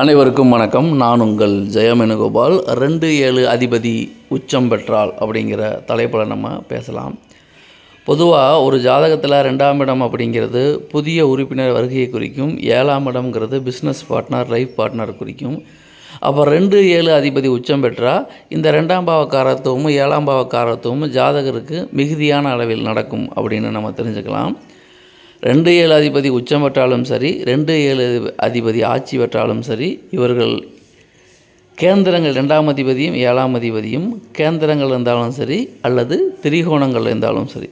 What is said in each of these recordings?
அனைவருக்கும் வணக்கம். நான் உங்கள் ஜெயமேனுகோபால். ரெண்டு ஏழு அதிபதி உச்சம் பெற்றால் அப்படிங்கிற தலைப்பில் நம்ம பேசலாம். பொதுவாக ஒரு ஜாதகத்தில் ரெண்டாம் இடம் அப்படிங்கிறது புதிய உறுப்பினர் வருகையை குறிக்கும் ஏழாம் இடம்ங்கிறது பிஸ்னஸ் பார்ட்னர் லைஃப் பார்ட்னர் குறிக்கும். அப்போ ரெண்டு ஏழு அதிபதி உச்சம் பெற்றால் இந்த ரெண்டாம் பாவக்காரத்துவமும் ஏழாம் பாவக்காரத்துவமும் ஜாதகருக்கு மிகுதியான அளவில் நடக்கும் அப்படின்னு நம்ம தெரிஞ்சுக்கலாம். ரெண்டு ஏழு அதிபதி உச்சம் பெற்றாலும் சரி ரெண்டு ஏழு அதிபதி ஆட்சி பெற்றாலும் சரி இவர்கள் கேந்திரங்கள் ரெண்டாம் அதிபதியும் ஏழாம் அதிபதியும் கேந்திரங்கள் இருந்தாலும் சரி அல்லது திரிகோணங்கள் இருந்தாலும் சரி.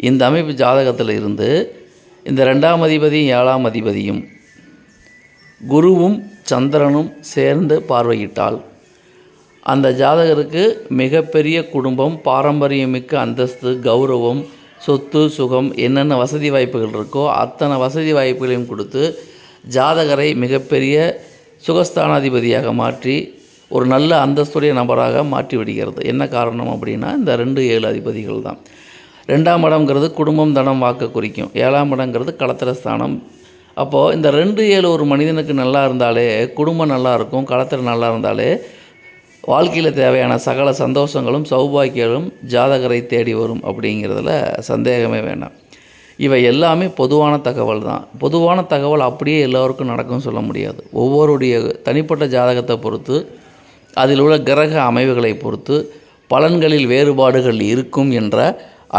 இந்த அமைப்பு ஜாதகத்தில் இருந்து இந்த ரெண்டாம் அதிபதியும் ஏழாம் அதிபதியும் குருவும் சந்திரனும் சேர்ந்து பார்வையிட்டால் அந்த ஜாதகருக்கு மிகப்பெரிய குடும்பம் பாரம்பரியமிக்க அந்தஸ்து கௌரவம் சொத்து சுகம் என்னென்ன வசதி வாய்ப்புகள் இருக்கோ அத்தனை வசதி வாய்ப்புகளையும் கொடுத்து ஜாதகரை மிகப்பெரிய சுகஸ்தானாதிபதியாக மாற்றி ஒரு நல்ல அந்தஸ்துடைய நபராக மாற்றி விடுகிறது. என்ன காரணம் அப்படின்னா இந்த ரெண்டு ஏழு அதிபதிகள் தான். ரெண்டாம் இடம்ங்கிறது குடும்பம் தனம் வாக்க குறிக்கும். ஏழாம் இடங்கிறது களத்திர ஸ்தானம். அப்போது இந்த ரெண்டு ஏழு ஒரு மனிதனுக்கு நல்லா இருந்தாலே குடும்பம் நல்லா இருக்கும் களத்திர நல்லா இருந்தாலே வாழ்க்கையில் தேவையான சகல சந்தோஷங்களும் சௌபாக்கியங்களும் ஜாதகரை தேடி வரும் அப்படிங்கிறதுல சந்தேகமே வேண்டாம். இவை எல்லாமே பொதுவான தகவல் தான். பொதுவான தகவல் அப்படியே எல்லோருக்கும் நடக்கும்னு சொல்ல முடியாது. ஒவ்வொருடைய தனிப்பட்ட ஜாதகத்தை பொறுத்து அதில் உள்ள கிரக அமைவுகளை பொறுத்து பலன்களில் வேறுபாடுகள் இருக்கும் என்ற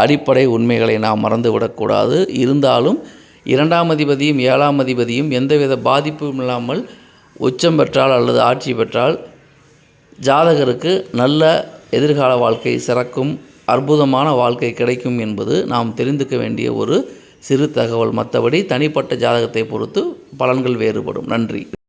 அடிப்படை உண்மைகளை நாம் மறந்துவிடக்கூடாது. இருந்தாலும் இரண்டாம் அதிபதியும் ஏழாம் அதிபதியும் எந்தவித பாதிப்பும் இல்லாமல் உச்சம் பெற்றால் அல்லது ஆட்சி பெற்றால் ஜாதகருக்கு நல்ல எதிர்கால வாழ்க்கை சிறக்கும் அற்புதமான வாழ்க்கை கிடைக்கும் என்பது நாம் தெரிந்துக்க வேண்டிய ஒரு சிறு தகவல். மற்றபடி தனிப்பட்ட ஜாதகத்தை பொறுத்து பலன்கள் வேறுபடும். நன்றி.